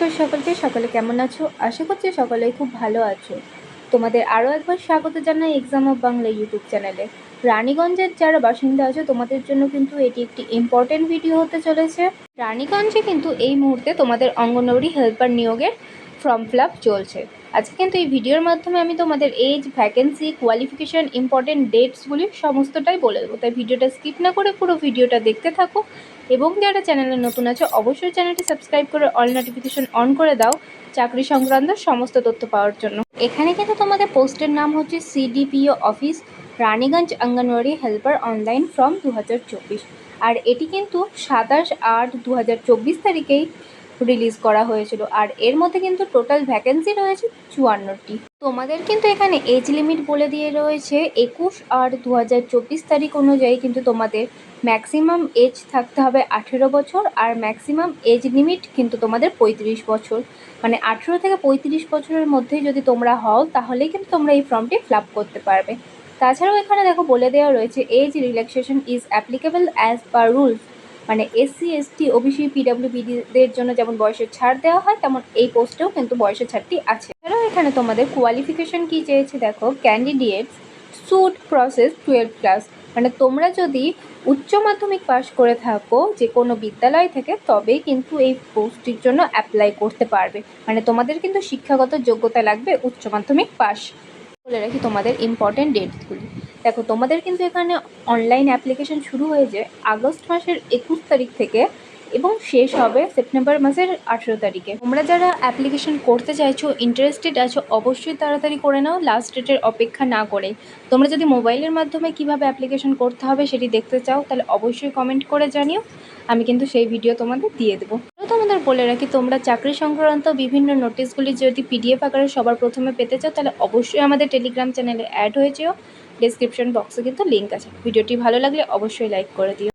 নমস্কার সকলকে, সকলে কেমন আছো? আশা করছি সকলেই খুব ভালো আছো। তোমাদের আরও একবার স্বাগত জানাই এক্সাম অফ বাংলা ইউটিউব চ্যানেলে রানীগঞ্জের যারা বাসিন্দা আছো, তোমাদের জন্য কিন্তু এটি একটি ইম্পর্টেন্ট ভিডিও হতে চলেছে। রানীগঞ্জে কিন্তু এই মুহূর্তে তোমাদের অঙ্গনওয়াড়ি হেল্পার নিয়োগের ফর্ম ফিল চলছে। আজকে কিন্তু এই ভিডিওর মাধ্যমে আমি তোমাদের এজ ভ্যাকেন্সি কোয়ালিফিকেশান ইম্পর্টেন্ট ডেটসগুলি সমস্তটাই বলে দেবো। তাই ভিডিওটা স্কিপ না করে পুরো ভিডিওটা দেখতে থাকো। এবং যারা চ্যানেলে নতুন আছে, অবশ্যই চ্যানেলটি সাবস্ক্রাইব করে অল নোটিফিকেশন অন করে দাও চাকরি সংক্রান্ত সমস্ত তথ্য পাওয়ার জন্য। এখানে কিন্তু তোমাদের পোস্টের নাম হচ্ছে CDPO office Raniganj anganwadi helper online from দু হাজার চব্বিশ। আর এটি কিন্তু সাতাশ আট দু তারিখেই রিলিজ করা হয়েছিল। আর এর মধ্যে কিন্তু টোটাল ভ্যাকেন্সি রয়েছে চুয়ান্নটি। তোমাদের কিন্তু এখানে এজ লিমিট বলে দিয়ে রয়েছে একুশ আর দু হাজার চব্বিশ তারিখ অনুযায়ী কিন্তু তোমাদের ম্যাক্সিমাম এজ থাকতে হবে আঠেরো বছর আর ম্যাক্সিমাম এজ লিমিট কিন্তু তোমাদের পঁয়ত্রিশ বছর। মানে আঠেরো থেকে পঁয়ত্রিশ বছরের মধ্যে যদি তোমরা হও, তাহলেই কিন্তু তোমরা এই ফর্মটি ফিল করতে পারবে। তাছাড়াও এখানে দেখো বলে দেওয়া রয়েছে age relaxation is applicable as per rules মানে এসসি এসটি ওবিসি পিডাব্লিউবিডিদের জন্য যেমন বয়সের ছাড় দেওয়া হয়, তেমন এই পোস্টেও কিন্তু বয়সের ছাড়টি আছে। এছাড়াও এখানে তোমাদের কোয়ালিফিকেশন কী চেয়েছে? দেখো candidates should pass twelve class মানে তোমরা যদি উচ্চ মাধ্যমিক পাশ করে থাকো, যে কোনো বিদ্যালয় থেকে, তবেই কিন্তু এই পোস্টটির জন্য অ্যাপ্লাই করতে পারবে। মানে তোমাদের কিন্তু শিক্ষাগত যোগ্যতা লাগবে উচ্চ মাধ্যমিক পাস বলে রাখি তোমাদের ইম্পর্টেন্ট ডেটসগুলি দেখো, তোমাদের কিন্তু এখানে অনলাইন অ্যাপ্লিকেশন শুরু হয়ে হয়েছে আগস্ট মাসের একুশ তারিখ থেকে এবং শেষ হবে সেপ্টেম্বর মাসের আঠেরো তারিখে। তোমরা যারা অ্যাপ্লিকেশন করতে চাইছো ইন্টারেস্টেড আছো, অবশ্যই তাড়াতাড়ি করে নাও লাস্ট ডেটের অপেক্ষা না করে তোমরা যদি মোবাইলের মাধ্যমে কীভাবে অ্যাপ্লিকেশন করতে হবে সেটি দেখতে চাও, তাহলে অবশ্যই কমেন্ট করে জানিও। আমি কিন্তু সেই ভিডিও তোমাদের দিয়ে দেবো। তোমাদের বলে রাখি, তোমরা চাকরি সংক্রান্ত বিভিন্ন নোটিশগুলি যদি পিডিএফ আকারে সবার প্রথমে পেতে চাও, তাহলে অবশ্যই আমাদের টেলিগ্রাম চ্যানেলে অ্যাড হয়েছেও ডিসক্রিপশন বক্সে কিন্তু লিঙ্ক আছে। ভিডিওটি ভালো লাগলে অবশ্যই লাইক করে দিও।